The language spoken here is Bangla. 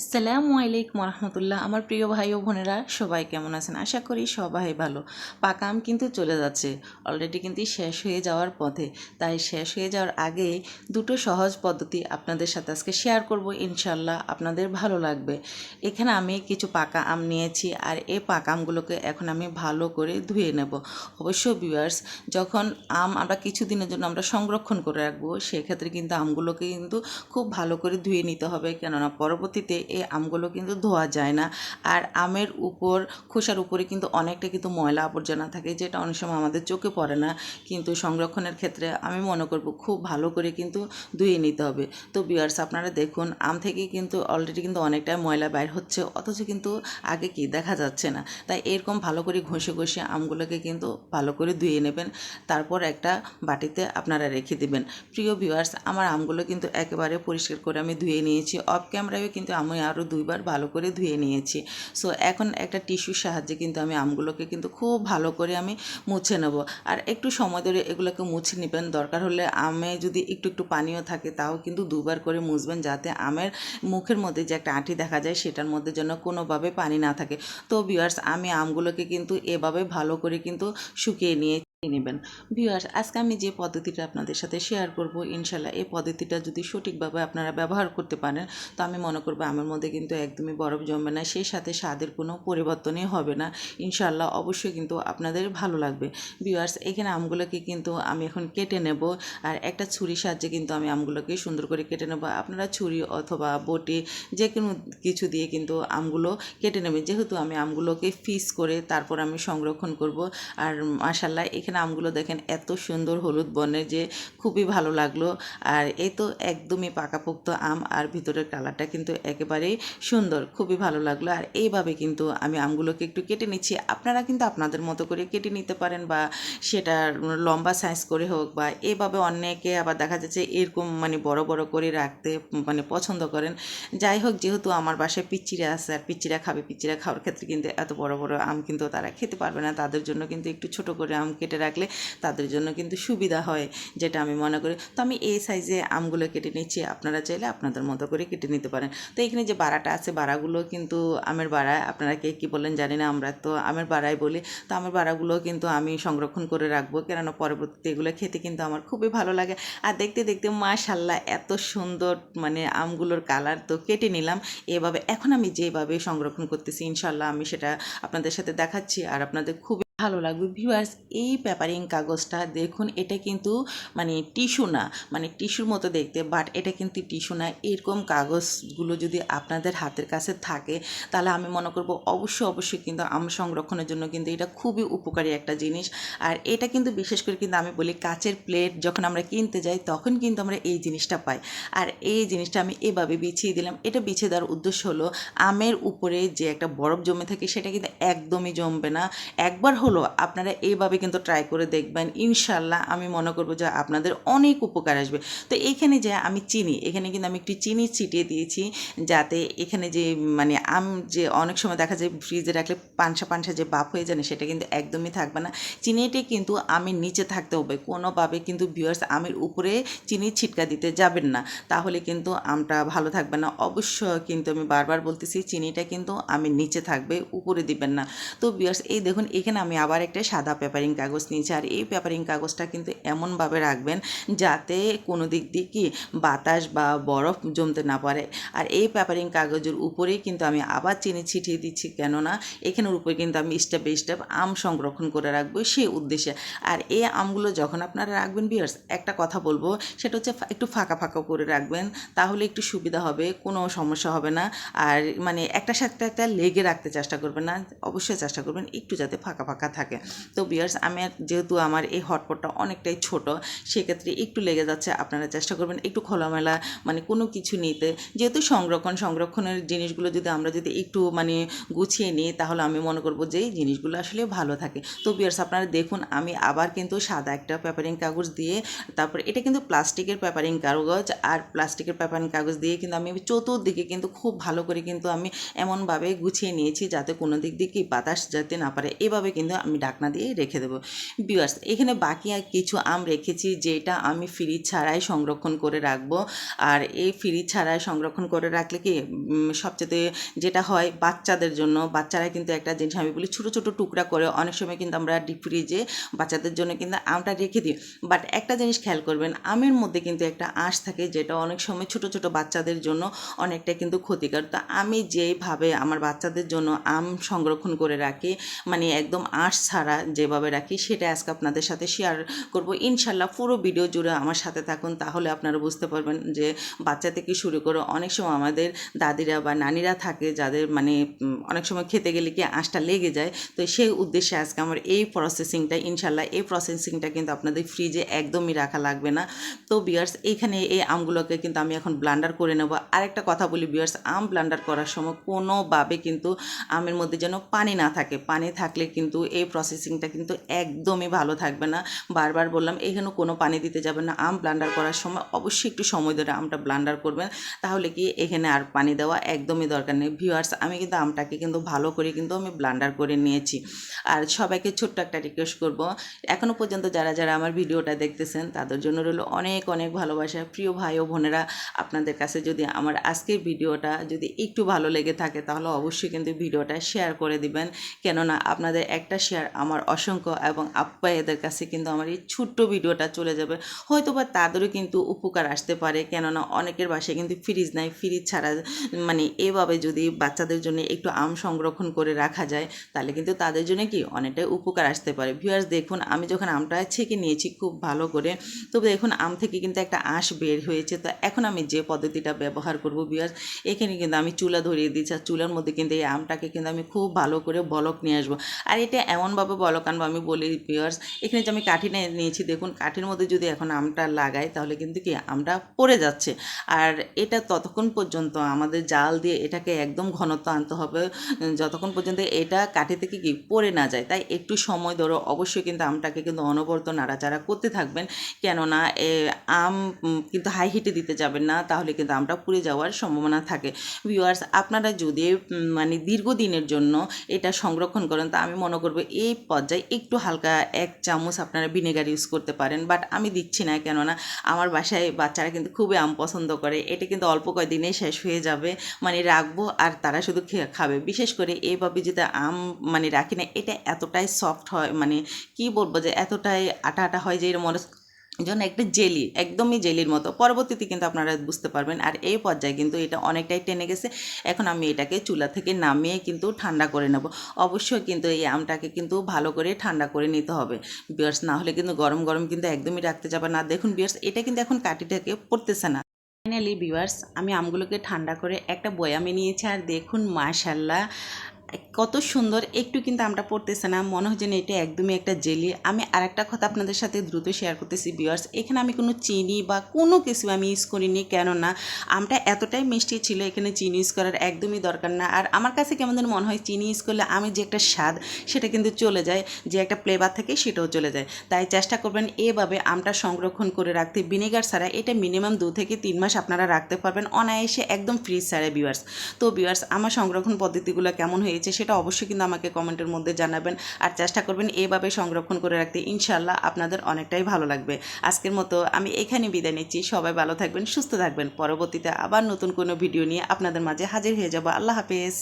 আসসালামু আলাইকুম রহমতুল্লাহ আমার প্রিয় ভাই ও বোনেরা, সবাই কেমন আছেন? আশা করি সবাই ভালো। পাকা আম কিন্তু চলে যাচ্ছে। অলরেডি কিন্তু শেষ হয়ে যাওয়ার পথে। তাই শেষ হয়ে যাওয়ার আগে দুটো সহজ পদ্ধতি আপনাদের সাথে আজকে শেয়ার করব। ইনশাল্লাহ আপনাদের ভালো লাগবে। এখানে আমি কিছু পাকা আম নিয়েছি আর এই পাকা আমগুলোকে এখন আমি ভালো করে ধুয়ে নেব। অবশ্য ভিউয়ার্স যখন আম আমরা কিছুদিনের জন্য আমরা সংরক্ষণ করে রাখব, সেক্ষেত্রে কিন্তু আমগুলোকে কিন্তু খুব ভালো করে ধুয়ে নিতে হবে। কেননা পরবর্তীতে এই আমগুলো কিন্তু ধোয়া যায় না। আর আমের উপর, খোসার উপরে কিন্তু অনেকটা কিন্তু ময়লা আবর্জনা থাকে, যেটা অনেক সময় আমাদের চোখে পড়ে না। কিন্তু সংরক্ষণের ক্ষেত্রে আমি মনে করব খুব ভালো করে কিন্তু ধুয়ে নিতে হবে। তো বিয়ার্স আপনারা দেখুন, আম থেকে কিন্তু অলরেডি কিন্তু অনেকটা ময়লা বাইর হচ্ছে, অথচ কিন্তু আগে কি দেখা যাচ্ছে না। তাই এরকম ভালো করে ঘষে ঘষে আমগুলোকে কিন্তু ভালো করে ধুয়ে নেবেন। তারপর একটা বাটিতে আপনারা রেখে দিবেন। প্রিয় ভিউয়ার্স আমার আমগুলো কিন্তু একেবারে পরিষ্কার করে আমি ধুয়ে নিয়েছি। অফ ক্যামেরায়ও কিন্তু আমি আরও দুইবার ভালো করে ধুয়ে নিয়েছি। সো এখন একটা টিস্যুর সাহায্যে কিন্তু আমি আমগুলোকে কিন্তু খুব ভালো করে আমি মুছে নেব। আর একটু সময় ধরে এগুলোকে মুছে নেবেন, দরকার হলে আমে যদি একটু একটু পানিও থাকে তাও কিন্তু দুবার করে মুছবেন যাতে আমের মুখের মধ্যে যে একটা আঁটি দেখা যায় সেটার মধ্যে যেন কোনোভাবে পানি না থাকে। তো ভিউয়ার্স আমি আমগুলোকে কিন্তু এভাবে ভালো করে কিন্তু শুকিয়ে নিয়ে নেবেন। ভিউয়ার্স আজকে আমি যে পদ্ধতিটা আপনাদের সাথে শেয়ার করব, ইনশাল্লাহ এই পদ্ধতিটা যদি সঠিকভাবে আপনারা ব্যবহার করতে পারেন, তো আমি মনে করব আমার মধ্যে কিন্তু একদমই বরফ জমবে না, সেই সাথে স্বাদের কোনো পরিবর্তনই হবে না। ইনশাল্লাহ অবশ্যই কিন্তু আপনাদের ভালো লাগবে। ভিউয়ার্স এখানে আমগুলোকে কিন্তু আমি এখন কেটে নেব, আর একটা ছুরির সাহায্যে কিন্তু আমি আমগুলোকে সুন্দর করে কেটে নেব। আপনারা ছুরি অথবা বটি যে কোনো কিছু দিয়ে কিন্তু আমগুলো কেটে নেবেন। যেহেতু আমি আমগুলোকে ফিস করে তারপর আমি সংরক্ষণ করব, আর মাসাল্লাহ এখানে এখানে আমগুলো দেখেন এত সুন্দর হলুদ বর্ণের যে খুবই ভালো লাগল। আর এই তো একদমই পাকাপোক্ত আম আর ভিতরের কালারটা কিন্তু একেবারেই সুন্দর, খুবই ভালো লাগল। আর এইভাবে কিন্তু আমি আমগুলোকে একটু কেটে নিচ্ছি। আপনারা কিন্তু আপনাদের মতো করে কেটে নিতে পারেন বা সেটা লম্বা সাইজ করে হোক বা এভাবে অনেকে আবার দেখা যাচ্ছে এরকম মানে বড় বড় করে রাখতে মানে পছন্দ করেন। যাই হোক, যেহেতু আমার বাসায় পিচ্চিরা আছে আর পিচ্চিরা খাবে, পিচ্চিরা খাওয়ার ক্ষেত্রে কিন্তু এত বড় বড় আম কিন্তু তারা খেতে পারবে না। তাদের জন্য কিন্তু একটু ছোট করে আম কেটে রাখলে তাদের জন্য কিন্তু সুবিধা হয়, যেটা আমি মনে করি। তো আমি এই সাইজে আমগুলো কেটে নিচ্ছি, আপনারা চাইলে আপনাদের মতো করে কেটে নিতে পারেন। তো এখানে যে বাড়াটা আছে, বাড়াগুলো কিন্তু আমের বাড়া, আপনারা কে কী বলেন জানি না, আমরা তো আমের বাড়াই বলি। তো আমের বাড়াগুলো কিন্তু আমি সংরক্ষণ করে রাখব, কেননা পরবর্তীতে এগুলো খেতে কিন্তু আমার খুবই ভালো লাগে। আর দেখতে দেখতে মাশাল্লাহ এত সুন্দর মানে আমগুলোর কালার তো কেটে নিলাম। এভাবে, এখন আমি যেভাবে সংরক্ষণ করতেছি ইনশাল্লাহ আমি সেটা আপনাদের সাথে দেখাচ্ছি। আর আপনাদের খুবই ভালো লাগবে। ভিউয়ার্স এই পেপারিং কাগজটা দেখুন, এটা কিন্তু মানে টিস্যু না মানে টিস্যুর মতো দেখতে বাট এটা কিন্তু টিস্যু না। এরকম কাগজগুলো যদি আপনাদের হাতের কাছে থাকে, তাহলে আমি মনে করব অবশ্যই অবশ্যই কিন্তু আম সংরক্ষণের জন্য কিন্তু এটা খুবই উপকারী একটা জিনিস। আর এটা কিন্তু বিশেষ করে কিন্তু আমি বলি কাচের প্লেট যখন আমরা কিনতে যাই, তখন কিন্তু আমরা এই জিনিসটা পাই। আর এই জিনিসটা আমি এভাবে বিছিয়ে দিলাম। এটা বিছিয়ে দেওয়ার উদ্দেশ্য হলো, আমের উপরে যে একটা বরফ জমে থাকে, সেটা কিন্তু একদমই জমবে না। একবার হলো আপনারা এইভাবে কিন্তু ট্রাই করে দেখবেন ইনশাল্লাহ আমি মনে করব যে আপনাদের অনেক উপকার আসবে। তো এইখানে যে আমি চিনি, এখানে কিন্তু আমি একটু চিনি ছিটিয়ে দিয়েছি, যাতে এখানে যে মানে আম যে অনেক সময় দেখা যায় ফ্রিজে রাখলে পানসা পানসা যে বাপ হয়ে যায়, সেটা কিন্তু একদমই থাকবে না। চিনিটি কিন্তু আমের নিচে থাকতে হবে, কোনোভাবে কিন্তু ভিউয়ার্স আমের উপরে চিনি ছিটকা দিতে যাবেন না, তাহলে কিন্তু আমটা ভালো থাকবে না। অবশ্য কিন্তু আমি বারবার বলতেছি, চিনিটা কিন্তু আমের নিচে থাকবে, উপরে দিবেন না। তো ভিউয়ার্স এই দেখুন, এখানে আমি আবার একটা সাদা পেপারিং কাগজ নিয়েছি। আর এই পেপারিং কাগজটা কিন্তু এমনভাবে রাখবেন যাতে কোনো দিক দিয়ে কি বাতাস বা বরফ জমতে না পারে। আর এই পেপারিং কাগজের উপরেই কিন্তু আমি আবার চিনি ছিটিয়ে দিচ্ছি। কেননা এখানের উপরে কিন্তু আমি স্টেপ বাই স্টেপ আম সংরক্ষণ করে রাখব সেই উদ্দেশ্যে। আর এই আমগুলো যখন আপনারা রাখবেন বিয়ার্স একটা কথা বলব, সেটা হচ্ছে একটু ফাঁকা ফাঁকা করে রাখবেন, তাহলে একটু সুবিধা হবে, কোনো সমস্যা হবে না। আর মানে একটা সাথে একটা লেগে রাখতে চেষ্টা করবেন না, অবশ্যই চেষ্টা করবেন একটু যাতে ফাঁকা ফাঁকা থাকে। তো বিয়ার্স আমি যেহেতু আমার এই হটপটটা অনেকটাই ছোট, সেক্ষেত্রে একটু লেগে যাচ্ছে, আপনারা চেষ্টা করবেন একটু খোলামেলা মানে কোনো কিছু নিতে। যেহেতু সংরক্ষণ, সংরক্ষণের জিনিসগুলো যদি আমরা যদি একটু মানে গুছিয়ে নিই, তাহলে আমি মনে করব যে এই জিনিসগুলো আসলে ভালো থাকে। তো বিয়ার্স আপনারা দেখুন, আমি আবার কিন্তু সাদা একটা পেপারিং কাগজ দিয়ে, তারপর এটা কিন্তু প্লাস্টিকের পেপারিং কাগজ, আর প্লাস্টিকের পেপারিং কাগজ দিয়ে কিন্তু আমি চতুর্দিকে কিন্তু খুব ভালো করে কিন্তু আমি এমনভাবে গুছিয়ে নিয়েছি, যাতে কোনো দিক দিয়ে কি বাতাস যাতে না পারে। এভাবে কিন্তু কিন্তু আমি ডাকনা দিয়ে রেখে দেবো। বিয়ার্স, এখানে বাকি আর কিছু আম রেখেছি যেটা আমি ফ্রিজ ছাড়াই সংরক্ষণ করে রাখব। আর এই ফ্রিজ ছাড়াই সংরক্ষণ করে রাখলে কি সবচেয়ে যেটা হয় বাচ্চাদের জন্য, বাচ্চারা কিন্তু একটা জিনিস আমি বলি ছোটো ছোটো টুকরা করে অনেক সময় কিন্তু আমরা ডিপ ফ্রিজে বাচ্চাদের জন্য কিন্তু আমটা রেখে দিই। বাট একটা জিনিস খেয়াল করবেন, আমের মধ্যে কিন্তু একটা আঁশ থাকে যেটা অনেক সময় ছোট ছোট বাচ্চাদের জন্য অনেকটা কিন্তু ক্ষতিকর। তো আমি যেভাবে আমার বাচ্চাদের জন্য আম সংরক্ষণ করে রাখি মানে একদম আঁশ ছাড়া যেভাবে রাখি সেটা আজকে আপনাদের সাথে শেয়ার করব। ইনশাল্লাহ পুরো ভিডিও জুড়ে আমার সাথে থাকুন, তাহলে আপনারা বুঝতে পারবেন যে বাচ্চা থেকে শুরু করে অনেক সময় আমাদের দাদিরা বা নানিরা থাকে যাদের মানে অনেক সময় খেতে গেলে কি আঁশটা লেগে যায়। তো সেই উদ্দেশ্যে আজকে আমার এই প্রসেসিংটা ইনশাল্লাহ এই প্রসেসিংটা কিন্তু আপনাদের ফ্রিজে একদমই রাখা লাগবে না। তো বিয়ার্স এইখানে এই আমগুলোকে কিন্তু আমি এখন ব্লান্ডার করে নেব। আরেকটা কথা বলি বিয়ার্স আম ব্লান্ডার করার সময় কোনোভাবে কিন্তু আমের মধ্যে যেন পানি না থাকে। পানি থাকলে কিন্তু এই প্রসেসিংটা কিন্তু একদমই ভালো থাকবে না। বারবার বললাম এখানে কোনো পানি দিতে যাবে না। আম ব্লান্ডার করার সময় অবশ্যই একটু সময় ধরে আমটা ব্লান্ডার করবেন। তাহলে কি এখানে আর পানি দেওয়া একদমই দরকার নেই। ভিউয়ার্স আমি কিন্তু আমটাকে কিন্তু ভালো করে কিন্তু আমি ব্লান্ডার করে নিয়েছি। আর সবাইকে ছোট্ট একটা রিকোয়েস্ট করব এখনও পর্যন্ত যারা যারা আমার ভিডিওটা দেখতেছেন, তাদের জন্য রইল অনেক অনেক ভালোবাসা। প্রিয় ভাই ও বোনেরা, আপনাদের কাছে যদি আমার আজকের ভিডিওটা যদি একটু ভালো লেগে থাকে, তাহলে অবশ্যই কিন্তু ভিডিওটা শেয়ার করে দিবেন। কেননা আপনাদের একটা শেয়ার আমার অসংখ্য এবং আপ্যায়দের কাছে কিন্তু আমার এই ছোট্ট ভিডিওটা চলে যাবে। হয়তো বা তাদেরও কিন্তু উপকার আসতে পারে, কেননা অনেকের বাসায় কিন্তু ফ্রিজ নাই ফ্রিজ ছাড়া মানে এভাবে যদি বাচ্চাদের জন্য একটু আম সংরক্ষণ করে রাখা যায়, তাহলে কিন্তু তাদের জন্য কি অনেকটাই উপকার আসতে পারে। ভিউয়ার্স দেখুন, আমি যখন আমটা ছেঁকে নিয়েছি খুব ভালো করে তবে দেখুন, আম থেকে কিন্তু একটা আঁশ বের হয়েছে। তো এখন আমি যে পদ্ধতিটা ব্যবহার করব ভিউয়ার্স এখানে কিন্তু আমি চুলা ধরিয়ে দিচ্ছি আর চুলার মধ্যে কিন্তু এই আমটাকে কিন্তু আমি খুব ভালো করে বলক নিয়ে আসব। আর এটা এমনভাবে বলক আনব আমি বলি ভিউয়ার্স এখানে যে আমি কাঠি নিয়েছি, দেখুন, কাঠির মধ্যে যদি এখন আমটা লাগাই, তাহলে কিন্তু কি আমটা পড়ে যাচ্ছে। আর এটা ততক্ষণ পর্যন্ত আমাদের জাল দিয়ে এটাকে একদম ঘনত্ব আনতে হবে, যতক্ষণ পর্যন্ত এটা কাঠি থেকে কি পড়ে না যায়। তাই একটু সময় ধরো, অবশ্যই কিন্তু আমটাকে কিন্তু অনবরত নাড়াচাড়া করতে থাকবেন। কেননা আম কিন্তু হাই হিটে দিতে যাবেন না, তাহলে কিন্তু আমটা পুড়ে যাওয়ার সম্ভাবনা থাকে। ভিউয়ার্স আপনারা যদি মানে দীর্ঘদিনের জন্য এটা সংরক্ষণ করেন, তা আমি মনে করব এই পর্যায়ে একটু হালকা এক চামচ আপনারা ভিনেগার ইউজ করতে পারেন বাট আমি দিচ্ছি না কেননা আমার বাসায় বাচ্চারা কিন্তু খুবই আম পছন্দ করে। এটা কিন্তু অল্প কয়দিনেই শেষ হয়ে যাবে মানে রাখব আর তারা শুধু খাবে। বিশেষ করে এইভাবে যদি আম মানে রাখি না, এটা এতটাই সফট হয় মানে কি বলব যে এতটাই আটা আটা হয় যে এর মনে জন্য একটা জেলি, একদমই জেলির মতো। পরবর্তীতে কিন্তু আপনারা বুঝতে পারবেন, আর এই পর্যায়ে কিন্তু এটা অনেকটাই টেনে গেছে। এখন আমি এটাকে চুলা থেকে নামিয়ে কিন্তু ঠান্ডা করে নেব। অবশ্যই কিন্তু এই আমটাকে কিন্তু ভালো করে ঠান্ডা করে নিতে হবে। বিয়ার্স, না হলে কিন্তু গরম গরম কিন্তু একদমই রাখতে যাবে না। দেখুন বিয়ার্স, এটা কিন্তু এখন কাটিটাকে পড়তেছে না। ফাইনালি ভিউয়ার্স আমি আমগুলোকে ঠান্ডা করে একটা বয়ামে নিয়েছি। আর দেখুন মাশাল্লাহ কত সুন্দর, একটু কিন্তু আমটা পড়তেছে না। মনে হয় যেন এটা একদমই একটা জেলি। আমি আর একটা কথা আপনাদের সাথে দ্রুত শেয়ার করতেছি বিয়ার্স এখানে আমি কোনো চিনি বা কোনো কিছু আমি ইউজ করিনি, কেননা আমটা এতটাই মিষ্টি ছিল, এখানে চিনি ইউজ করার একদমই দরকার না। আর আমার কাছে কেমন যেন মনে হয় চিনি ইউজ করলে আমি যে একটা স্বাদ, সেটা কিন্তু চলে যায়। যে একটা ফ্লেভার থাকে, সেটাও চলে যায়। তাই চেষ্টা করবেন এভাবে আমটা সংরক্ষণ করে রাখতে। ভিনেগার ছাড়া এটা মিনিমাম দু থেকে তিন মাস আপনারা রাখতে পারবেন। অনায়াসে একদম ফ্রিজ ছাড়া বিয়ার্স তো বিয়ার্স আমার সংরক্ষণ পদ্ধতিগুলো কেমন হয়েছে সেটা অবশ্যই কিন্তু আমাকে কমেন্টের মধ্যে জানাবেন আর চেষ্টা করবেন এভাবে সংরক্ষণ করে রাখতে। ইনশাল্লাহ আপনাদের অনেকটাই ভালো লাগবে। আজকের মতো আমি এখানে বিদায় নিচ্ছি। সবাই ভালো থাকবেন, সুস্থ থাকবেন। পরবর্তীতে আবার নতুন কোনো ভিডিও নিয়ে আপনাদের মাঝে হাজির হয়ে যাব। আল্লাহ হাফেজ।